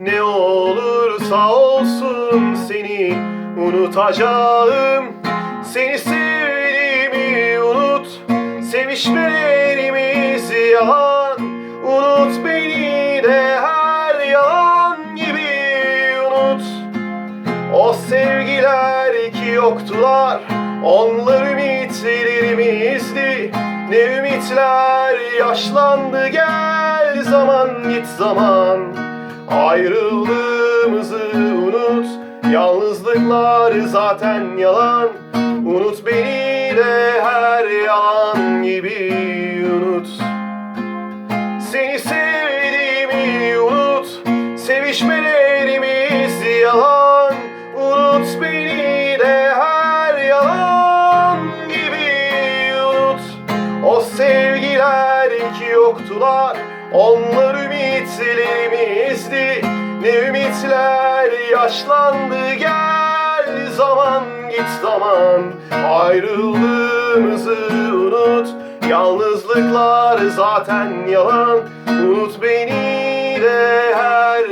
Ne olursa olsun seni unutacağım. Seni sevdiğimi unut Sevişmelerimiz yalan Unut beni de her yalan gibi unut. O sevgiler ki yoktular Onlar ümitlerimizdi. Ne ümitler yaşlandı gel zaman git zaman Ayrıldığımızı unut. Yalnızlıklar zaten yalan. Unut beni de her yalan gibi unut. Seni sevdiğimi unut. Sevişmelerimiz yalan. Unut beni de her yalan gibi unut. O sevgiler ki yoktular Onlar ümitlerimizdi Ne ümitler yaşlandı. Gel zaman git zaman Ayrıldığımızı unut. Yalnızlıklar zaten yalan Unut beni de her